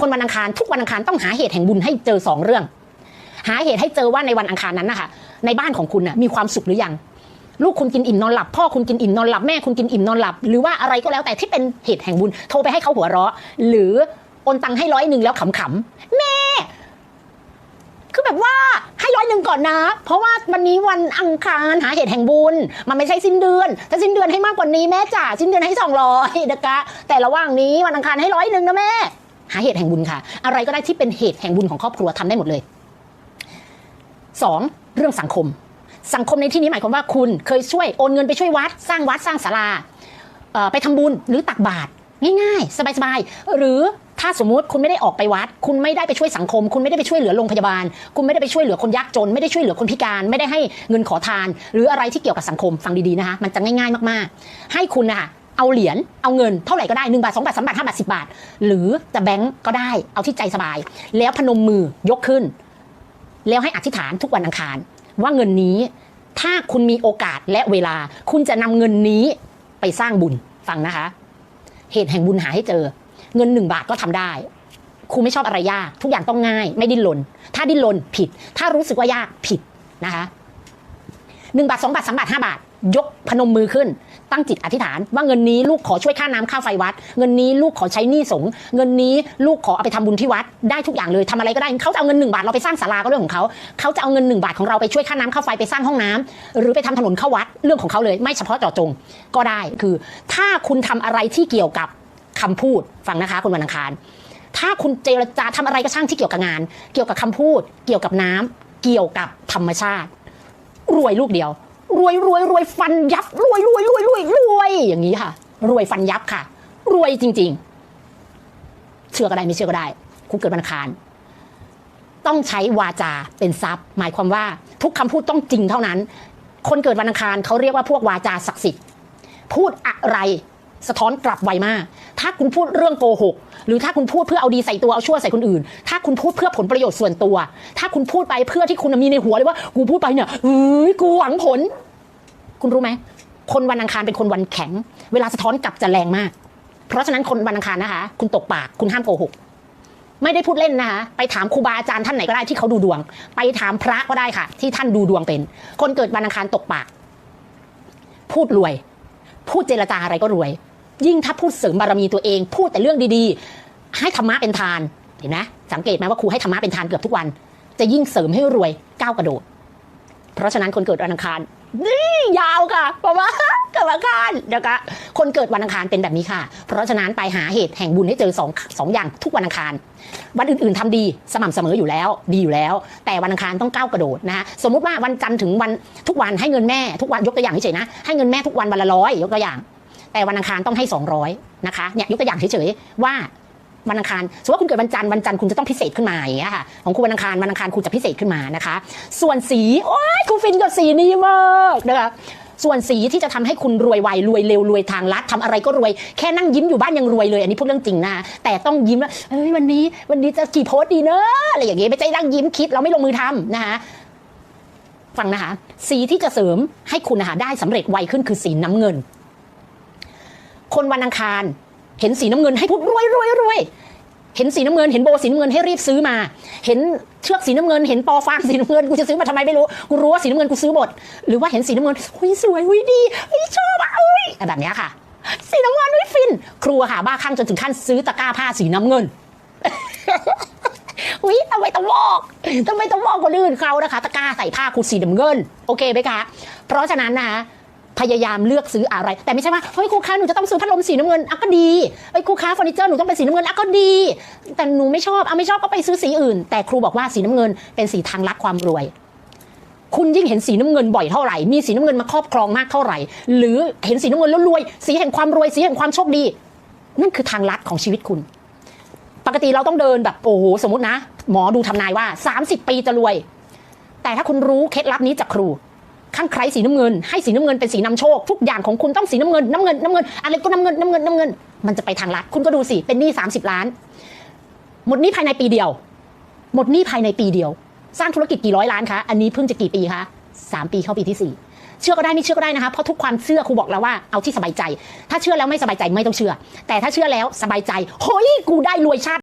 คนวันอังคารทุกวันอังคารต้องหาเหตุแห่งบุญให้เจอสองเรื่อง หาเหตุให้เจอว่าในวันอังคารนั้นนะคะในบ้านของคุณน่ะมีความสุขหรือยังลูกคุณกินอิ่มนอนหลับพ่อคุณกินอิ่มนอนหลับแม่คุณกินอิ่มนอนหลับ หรือว่าอะไรก็แล้วแต่ที่เป็นเหตุแห่งบุญโทรไปให้เขาหัวเราะ หรือโอนตังค์ให้ร้อยหนึ่งแล้วขำๆแม่คือแบบว่าให้ร้อยหนึ่งก่อนนะ เพราะว่าวันนี้วันอังคารหาเหตุแห่งบุญ มันไม่ใช่สิ้นเดือน ถ้าสิ้นเดือนให้มากกว่านี้แม่จ๋าสิ้นเดือนให้สองร้อยนะคะแต่ระหว่างนี้วันอังคารให้ร้อยหนึ่งนะแม่ หาเหตุแห่งบุญค่ะ อะไรก็ได้ที่เป็นเหตุแห่งบุญของครอบครัวทำได้หมดเลยสองเรื่องสังคม สังคมในที่นี้หมายความว่าคุณเคยช่วยโอนเงินไปช่วยวัด สร้างวัดสร้างศาลาไปทำบุญหรือตักบาตรง่ายๆ สบายๆ หรือถ้าสมมุติคุณไม่ได้ออกไปวัด คุณไม่ได้ไปช่วยสังคม คุณไม่ได้ไปช่วยเหลือโรงพยาบาล คุณไม่ได้ไปช่วยเหลือคนยากจน ไม่ได้ช่วยเหลือคนพิการ ไม่ได้ให้เงินขอทาน หรืออะไรที่เกี่ยวกับสังคมฟังดีๆนะคะมันจะง่ายๆมากๆ ให้คุณนะคะ เอาเหรียญเอาเงินเท่าไหร่ก็ได้1บาท2บาท3บาท5บาท10 บาท หรือจะแบงก์ก็ได้เอาที่ใจสบาย แล้วพนมมือยกขึ้น แล้วให้อธิษฐานทุกวันอังคาร ว่าเงินนี้ถ้าคุณมีโอกาสและเวลา คุณจะนำเงินนี้ไปสร้างบุญฟังนะคะ เหตุแห่งบุญหาให้เจอ เงินหนึ่งบาทก็ทำได้ครูไม่ชอบอะไรยาก ทุกอย่างต้องง่าย ไม่ดิ้นรนถ้าดิ้นรนผิด ถ้ารู้สึกว่ายากผิดนะคะหนึ่งบาทสองบาทสามบาทห้าบาท ยกพนมมือขึ้น ตั้งจิตอธิษฐาน ว่าเงินนี้ลูกขอช่วยค่าน้ำค่าไฟวัด เงินนี้ลูกขอใช้หนี้สงเงินนี้ลูกขอเอาไปทำบุญที่วัดได้ทุกอย่างเลยทำอะไรก็ได้เขาจะเอาเงินหนึ่งบาทเราไปสร้างศาลาก็เรื่องของเขาเขาจะเอาเงินหนึ่งบาทของเราไปช่วยค่าน้ำค่าไฟไปสร้างห้องน้ำหรือไปทำถนนเข้าวัดเรื่องของเขาเลย ไม่เฉพาะเจาะจงก็ได้คือ ถ้าคุณทำอะไรที่เกี่ยวกับคำพูดฟังนะคะคุณวันอังคาร ถ้าคุณเจรจาทำอะไรก็ช่างที่เกี่ยวกับงาน เกี่ยวกับคำพูด เกี่ยวกับน้ำเกี่ยวกับธรรมชาติ รวยลูกเดียว รวยรวยรวยฟันยับรวยรวยรวยรวยรวยอย่างนี้ค่ะ รวยฟันยับค่ะ รวยจริง ๆ เชื่อก็ได้ไม่เชื่อก็ได้คุณเกิดวันอังคาร ต้องใช้วาจาเป็นทรัพย์ หมายความว่าทุกคำพูดต้องจริงเท่านั้น คนเกิดวันอังคารเขาเรียกว่าพวกวาจาศักดิ์สิทธิ์พูดอะไร สะท้อนกลับไวมาก ถ้าคุณพูดเรื่องโกหก หรือถ้าคุณพูดเพื่อเอาดีใส่ตัวเอาชั่วใส่คนอื่น ถ้าคุณพูดเพื่อผลประโยชน์ส่วนตัว ถ้าคุณพูดไปเพื่อที่คุณมีในหัวเลยว่า กูพูดไปเนี่ยเฮ้ยกูหวังผล คุณรู้ไหม คนวันอังคารเป็นคนวันแข็ง เวลาสะท้อนกลับจะแรงมาก เพราะฉะนั้นคนวันอังคารนะคะ คุณตกปาก คุณห้ามโกหก ไม่ได้พูดเล่นนะคะ ไปถามครูบาอาจารย์ท่านไหนก็ได้ที่เขาดูดวง ไปถามพระก็ได้ค่ะ ที่ท่านดูดวงเป็น คนเกิดวันอังคารตกปาก พูดรวย พูดเจรจาอะไรก็รวย ยิ่งถ้าพูดเสริมบารมีตัวเอง พูดแต่เรื่องดีๆ ให้ธรรมะเป็นทานเห็นไหมสังเกตไหมว่าครูให้ธรรมะเป็นทานเกือบทุกวัน จะยิ่งเสริมให้รวยก้าวกระโดด เพราะฉะนั้นคนเกิดวันอังคารนี่ยาวค่ะเพราะว่าเกิดวันอังคารนะคะคนเกิดวันอังคารเป็นแบบนี้ค่ะ เพราะฉะนั้นไปหาเหตุแห่งบุญให้เจอสองสองอย่างทุกวันอังคาร วันอื่นๆทำดีสม่ำเสมออยู่แล้ว ดีอยู่แล้ว แต่วันอังคารต้องก้าวกระโดดนะคะสมมุติว่าวันจันทร์ถึงวันทุกวันให้เงินแม่ทุกวันยกตัวอย่างเฉยๆนะให้เงินแม่ทุกวันวันละร้อยยกตัวอย่าง แต่วันอังคารต้องให้ 200นะคะเนี่ยยกตัวอย่างเฉยๆว่าวันอังคารสมมติว่าคุณเกิดวันจันทร์วันจันทร์คุณจะต้องพิเศษขึ้นมาอย่างเงี้ยค่ะของคุณวันอังคารวันอังคารคุณจะพิเศษขึ้นมานะคะ ส่วนสีโอ้ยคุณฟินกับสีนี้มากนะคะส่วนสีที่จะทำให้คุณรวยไวรวยเร็วรวยทางลัดทำอะไรก็รวยแค่นั่งยิ้มอยู่บ้านยังรวยเลย อันนี้พูดเรื่องจริงนะแต่ต้องยิ้มแล้วเฮ้ยวันนี้วันนี้จะกี่โพสต์ดีเนอะอะไรอย่างเงี้ยไม่ใช่นั่งยิ้มคิดเราไม่ลงมือทำนะคะฟังนะคะ สีที่จะเสริมให้คุณนะคะได้สำเร็จไวขึ้นคือสีน้ำเงิน คนวันอังคาร เห็นสีน้ำเงินให้พูดรวยรวยรวยเห็นสีน้ำเงินเห็นโบสีน้ำเงินให้รีบซื้อมา เห็นเชือกสีน้ำเงิน เห็นปอฟางสีน้ำเงินกูจะซื้อมาทำไมไม่รู้กูรู้ว่าสีน้ำเงินกูซื้อหมดหรือว่าเห็นสีน้ำเงินหุยสวยหุยดีหุยชอบอะอุ้ยแบบเนี้ยค่ะ สีน้ำเงินหุยฟิน ครูอะค่ะบ้าคลั่งจนถึงขั้นซื้อตะกร้าผ้าสีน้ำเงินอุ้ยทำไมต้องบอกทำไมต้องบอกคนอื่นเขานะคะ ตะกร้าใส่ผ้าคูสีน้ำเงิน โอเคไหมคะ เพราะฉะนั้นนะคะ พยายามเลือกซื้ออะไร แต่ไม่ใช่ว่าเฮ้ยครูคะหนูจะต้องซื้อพัดลมสีน้ำเงินอะก็ดีเฮ้ยครูคะเฟอร์นิเจอร์หนูต้องเป็นสีน้ำเงินอะก็ดี แต่หนูไม่ชอบอะไม่ชอบก็ไปซื้อสีอื่น แต่ครูบอกว่าสีน้ำเงินเป็นสีทางลัดความรวยคุณยิ่งเห็นสีน้ำเงินบ่อยเท่าไหร่ มีสีน้ำเงินมาครอบครองมากเท่าไหร่ หรือเห็นสีน้ำเงินแล้วรวย สีแห่งความรวย สีแห่งความโชคดี นั่นคือทางลัดของชีวิตคุณ ปกติเราต้องเดินแบบโอ้โหสมมตินะ หมอดูทำนายว่า 30 ปีจะรวย แต่ถ้าคุณรู้เคล็ดลับนี้จากครู ข้างใครสีน้ำเงิน ให้สีน้ำเงินเป็นสีนำโชค ทุกอย่างของคุณต้องสีน้ำเงินน้ำเงินน้ำเงินอะไรก็น้ำเงินน้ำเงินน้ำเงิน มันจะไปทางลัดคุณก็ดูสิเป็นหนี้30 ล้าน หมดหนี้ภายในปีเดียว หมดหนี้ภายในปีเดียว สร้างธุรกิจกี่ร้อยล้านคะอันนี้เพิ่งจะกี่ปีคะสามปีเข้าปีที่สี่เชื่อก็ได้ไม่เชื่อก็ได้นะคะเพราะทุกความเชื่อครูบอกแล้วว่าเอาที่สบายใจ ถ้าเชื่อแล้วไม่สบายใจไม่ต้องเชื่อ แต่ถ้าเชื่อแล้วสบายใจเฮ้ยกูได้รวยชาติ